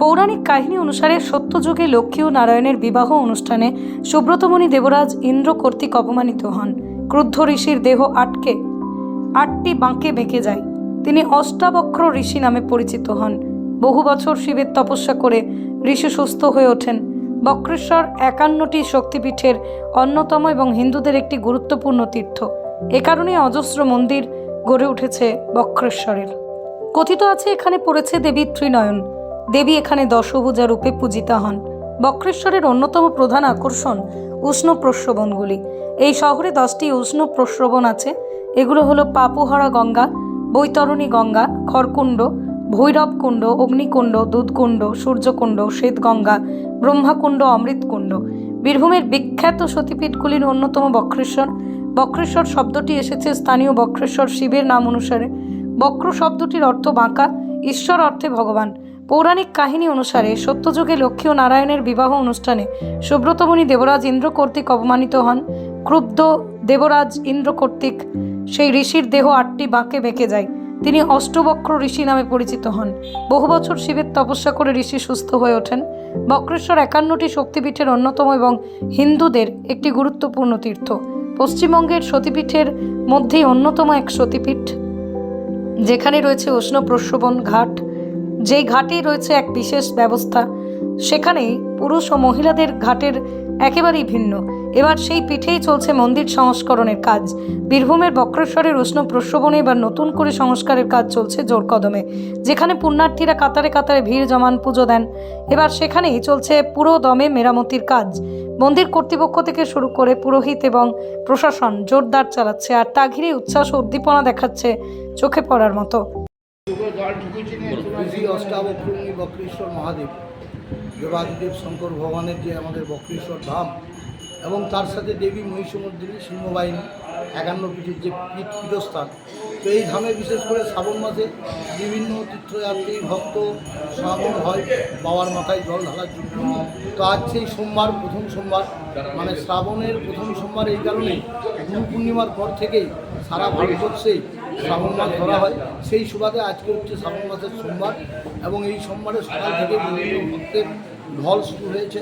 পৌরাণিক কাহিনী অনুসারে সত্যযুগে লক্ষ্মী ও নারায়ণের বিবাহ অনুষ্ঠানে সুব্রতমণি দেবরাজ ইন্দ্র কর্তৃক অপমানিত হন। ক্রুদ্ধ ঋষির দেহ আটকে, আটটি বাঁকে বেঁকে যায়। তিনি অষ্টাবক্র ঋষি নামে পরিচিত হন। বহু বছর শিবের তপস্যা করে ঋষি সুস্থ হয়ে ওঠেন। বক্রেশ্বর একান্নটি শক্তিপীঠের অন্যতম এবং হিন্দুদের একটি গুরুত্বপূর্ণ তীর্থ। এ কারণে অজস্র মন্দির গড়ে উঠেছে বক্রেশ্বরের। কথিত আছে এখানে পড়েছে দেবী ত্রিনয়ন। দেবী এখানে দশভুজা রূপে পূজিতা হন। বক্রেশ্বরের অন্যতম প্রধান আকর্ষণ উষ্ণ প্রস্রবণগুলি। এই শহরে দশটি উষ্ণ প্রস্রবণ আছে। এগুলো হলো পাপুহরা গঙ্গা, বৈতরণী গঙ্গা, খড়কুণ্ড, ভৈরবকুণ্ড, অগ্নিকুণ্ড, দুধকুণ্ড, সূর্যকুণ্ড, শ্বেতগঙ্গা, ব্রহ্মাকুণ্ড, অমৃতকুণ্ড। বীরভূমের বিখ্যাত সতীপীঠগুলির অন্যতম বক্রেশ্বর। বক্রেশ্বর শব্দটি এসেছে স্থানীয় বক্রেশ্বর শিবের নাম অনুসারে। বক্র শব্দটির অর্থ বাঁকা, ঈশ্বর অর্থে ভগবান। পৌরাণিক কাহিনী অনুসারে সত্যযুগে লক্ষ্মী ও নারায়ণের বিবাহ অনুষ্ঠানে সুব্রতমণি দেবরাজ ইন্দ্র কর্তৃক অপমানিত হন। ক্রুব্ধ দেবরাজ ইন্দ্র কর্তৃক সেই ঋষির দেহ আটটি বাঁকে বেঁকে যায়। তিনি অষ্টবক্র ঋষি নামে পরিচিত হন। বহু বছর শিবের তপস্যা করে ঋষি সুস্থ হয়ে ওঠেন। বক্রেশ্বর একান্নটি শক্তিপীঠের অন্যতম এবং হিন্দুদের একটি গুরুত্বপূর্ণ তীর্থ। পশ্চিমবঙ্গের সতীপীঠের মধ্যেই অন্যতম এক সতীপীঠ, যেখানে রয়েছে উষ্ণ প্রস্রবণ ঘাট। যেই ঘাটেই রয়েছে এক বিশেষ ব্যবস্থা, সেখানেই পুরুষ ও মহিলাদের ঘাটের একেবারেই ভিন্ন। এবার সেই পিঠেই চলছে মন্দির সংস্করণের কাজ। বীরভূমের বক্রেশ্বরের উষ্ণ প্রস্রবণে এবার নতুন করে সংস্কারের কাজ চলছে জোর কদমে, যেখানে পুণ্যার্থীরা কাতারে কাতারে ভিড় জমান পুজো দেন। এবার সেখানেই চলছে পুরো দমে মেরামতির কাজ। মন্দির কর্তৃপক্ষ থেকে শুরু করে পুরোহিত এবং প্রশাসন জোরদার চালাচ্ছে, আর তা ঘিরে উচ্ছ্বাস উদ্দীপনা দেখাচ্ছে চোখে পড়ার মতো। শ্রী অষ্টাবক্রমী বক্রেশ্বর মহাদেব দেবাদিদেব শঙ্কর ভগবানের যে আমাদের বক্রেশ্বর ধাম এবং তার সাথে দেবী মহিষমর্দিনী সিংহবাহিনী একান্ন পীঠের যে পীঠ পীঠস্থান তো এই ধামে বিশেষ করে শ্রাবণ মাসে বিভিন্ন তীর্থযাত্রী ভক্ত সমাগম হয় বাবার মাথায় জল ঢালার জন্য। তো আজ সেই সোমবার প্রথম সোমবার মানে শ্রাবণের প্রথম সোমবার এই কারণে গুরু পূর্ণিমার পর থেকেই সারা ভারতবর্ষেই শ্রাবণ মাস ধরা হয়, সেই সুবাদে আজকে হচ্ছে শ্রাবণ মাসের সোমবার এবং এই সোমবারে সকাল থেকে বিভিন্ন ভক্তের ঢল শুরু হয়েছে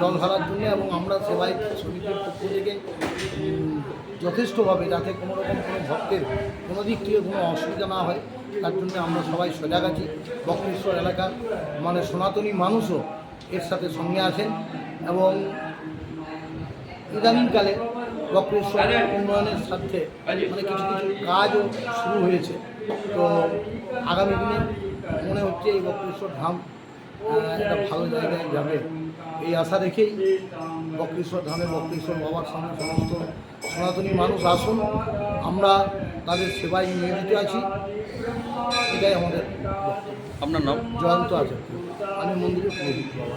জল ঢালার জন্য এবং আমরা সেবাই সমিতির পক্ষ থেকে যথেষ্টভাবে যাতে কোনো রকম কোনো ভক্তের কোনো দিক থেকে কোনো অসুবিধা না হয়, তার জন্য আমরা সবাই সজাগ আছি। বক্রেশ্বর এলাকার মানে সনাতনী মানুষও এর সাথে সঙ্গে আছেন এবং ইদানিংকালে বক্রেশ্বর উন্নয়নের স্বার্থে মানে কিছু কিছু কাজও শুরু হয়েছে। তো আগামী দিনে মনে হচ্ছে এই বক্রেশ্বর ধাম একটা ভালো জায়গায় যাবে। এই আশা রেখেই বক্রেশ্বর ধামে বক্রেশ্বর বাবার সামনে সমস্ত সনাতনী মানুষ আসুন। আমরা তাদের সেবায় নিয়োজিত আছি। এটাই আমাদের আপনার নাম? জয়ন্ত আছে আমি মন্দিরে পুরোহিত বাবা।